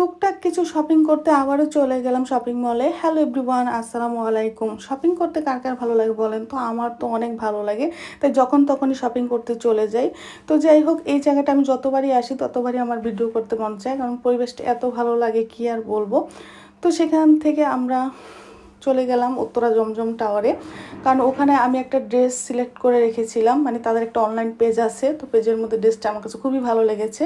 টুকটাক কিছু শপিং করতে আবারও চলে গেলাম শপিং মলে হ্যালো এভরিওয়ান আসসালামু আলাইকুম। শপিং করতে কার কার ভালো লাগে বলেন তো? আমার তো অনেক ভালো লাগে। তাই যখন তখনই শপিং করতে চলে যাই। তো যাই হোক, এই জায়গাটা আমি যতবারই আসি, ততবারই আমার ভিডিও করতে মন চায়। কারণ পরিবেশটা এত ভালো লাগে, কি আর বলব? তো সেখান থেকে আমরা চলে গেলাম উত্তরা জমজম টাওয়ারে কারণ ওখানে আমি একটা ড্রেস সিলেক্ট করে রেখেছিলাম মানে তাদের একটা অনলাইন পেজ আছে, তো পেজের মধ্যে ড্রেসটা আমার কাছে খুবই ভালো লেগেছে।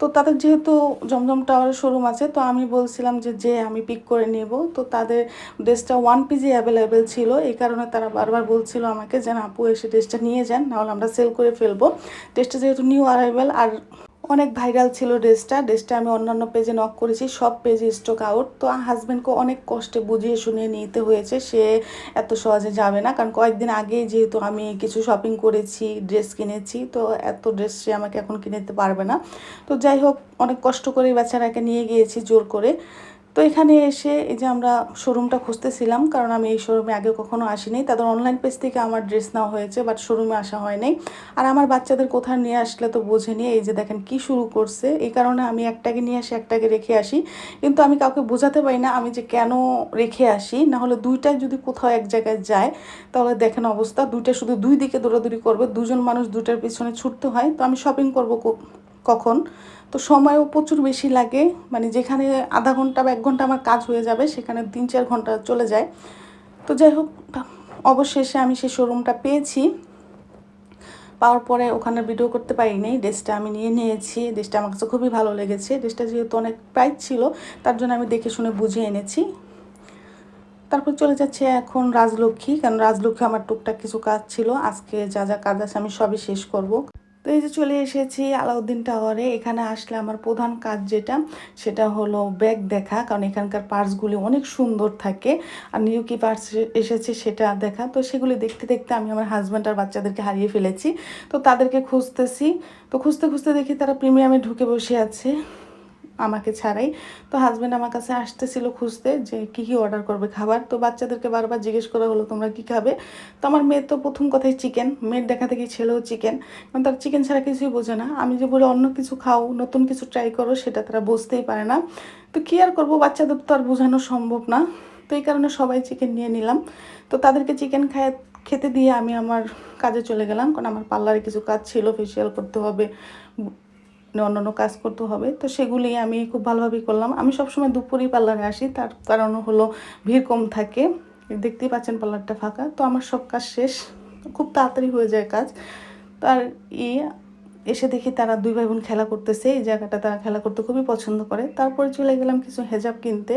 তো তাদের যেহেতু জমজম টাওয়ারের শোরুম আছে, তো আমি বলছিলাম যে যে, আমি পিক করে নেব। তো তাদের ড্রেসটা ওয়ান পিজি অ্যাভেলেবেল ছিল। এই কারণে তারা বারবার বলছিল আমাকে যে, না, আপু, এসে ড্রেসটা নিয়ে যান, নাহলে আমরা সেল করে ফেলব। ড্রেসটা যেহেতু নিউ অ্যারাইভেল আর অনেক ভাইরাল ছিল ড্রেসটা। ড্রেসটা আমি অন্যান্য পেজে নক করেছি, সব পেজে স্টক আউট তো হাজব্যান্ডকে অনেক কষ্টে বুঝিয়ে শুনিয়ে নিতে হয়েছে, সে এত সহজে যাবে না। কারণ কয়েকদিন আগে যেহেতু আমি কিছু শপিং করেছি ড্রেস কিনেছি, তো এত ড্রেস সে আমাকে এখন কিনে দিতে পারবে না। তো যাই হোক, অনেক কষ্ট করে বেচারাকে নিয়ে গিয়েছি জোর করে। তো এখানে এসে এই যে আমরা শোরুমটা খুঁজতেছিলাম, কারণ আমি এই শোরুমে আগে কখনো আসিনি। তাদের অনলাইন পেজ থেকে আমার ড্রেস নেওয়া হয়েছে বাট শোরুমে আসা হয়নি। আর আমার বাচ্চাদের কোথায় নিয়ে আসলে তো বোঝেনি এই যে দেখেন কি শুরু করছে। এই কারণে আমি একটাকে নিয়ে আসি, একটাকে রেখে আসি। কিন্তু আমি কাউকে বোঝাতে পারি না আমি যে কেন রেখে আসি। না হলে দুইটাই যদি কোথাও এক জায়গায় যায়, তাহলে দেখেন অবস্থা। দুইটা শুধু দুই দিকে দৌড়াদৌড়ি করবে, দুজন মানুষ দুইটার পিছনে ছুটতে হয়। তো আমি শপিং করব কখন? তো সময়ও প্রচুর বেশি লাগে। মানে যেখানে আধা ঘণ্টা বা এক ঘণ্টা আমার কাজ হয়ে যাবে, সেখানে তিন চার ঘণ্টা চলে যায়। তো যাই হোক, অবশেষে আমি সেই শোরুমটা পেয়েছি। পাওয়ার পরে ওখানে ভিডিও করতে পারিনি। ড্রেসটা আমি নিয়ে নিয়েছি। ড্রেসটা আমার কাছে খুবই ভালো লেগেছে। ড্রেসটা যেহেতু অনেক প্রাইস ছিল, তার জন্য আমি দেখে শুনে বুঝে এনেছি। তারপর চলে যাচ্ছে এখন রাজলক্ষ্মী। কারণ রাজলক্ষ্মী আমার টুকটাক কিছু কাজ ছিল। আজকে যা যা কাজ আছে আমি সবই শেষ করব। এই যে চলে এসেছি আলাউদ্দিন টাওয়ারে, এখানে আসলে আমার প্রধান কাজ যেটা, সেটা হলো ব্যাগ দেখা, কারণ এখানকার পার্সগুলি অনেক সুন্দর থাকে। আর নিউ কি পার্স এসেছে সেটা দেখা। তো সেগুলি দেখতে দেখতে আমি আমার হাজব্যান্ড আর বাচ্চাদেরকে হারিয়ে ফেলেছি। তো তাদেরকে খুঁজতেছি। তো খুঁজতে খুঁজতে দেখি তারা প্রিমিয়ামে ঢুকে বসে আছে। আমাকে ছাড়াই। তো হাজব্যান্ড আমার কাছে আসতেছিল খুঁজতে যে কী কী অর্ডার করবে খাবার। তো বাচ্চাদেরকে বারবার জিজ্ঞেস করা হলো, তোমরা কী খাবে? তো আমার মেয়ে তো প্রথম কথাই চিকেন মেয়ের দেখা থেকে ছেলেও চিকেন কারণ তার চিকেন ছাড়া কিছুই বোঝে না। আমি যে বলি অন্য কিছু খাও, নতুন কিছু ট্রাই করো, সেটা তারা বুঝতেই পারে না। তো কী আর করব? বাচ্চাদের তো আর বোঝানো সম্ভব না। তো এই কারণে সবাই চিকেন নিয়ে নিলাম। তো তাদেরকে চিকেন খায়, খেতে দিয়ে আমি আমার কাজে চলে গেলাম। কারণ আমার পার্লারে কিছু কাজ ছিল ফেসিয়াল করতে হবে অন্যান্য কাজ করতে হবে। তো সেগুলি আমি খুব ভালোভাবেই করলাম। আমি সবসময় দুপুরেই পার্লারে আসি, তার কারণ হলো ভিড় কম থাকে। দেখতেই পাচ্ছেন পার্লারটা ফাঁকা। তো আমার সব কাজ শেষ। খুব তাড়াতাড়ি হয়ে যায় কাজ। তার ই এসে দেখি তারা দুই ভাই বোন খেলা করতেছে, এই জায়গাটা তারা খেলা করতে খুবই পছন্দ করে। তারপরে চলে গেলাম কিছু হেজাব কিনতে।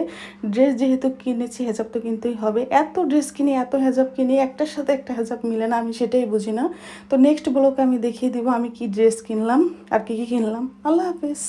ড্রেস যেহেতু কিনেছি, হেজাব তো কিনতেই হবে। এত ড্রেস কিনি, এত হেজাব কিনি, একটার সাথে একটা হেজাব মিলে না, আমি সেটাই বুঝি না। তো নেক্সট ব্লকে আমি দেখিয়ে দিব আমি কি ড্রেস কিনলাম আর কি কি কিনলাম। আল্লাহ হাফিজ।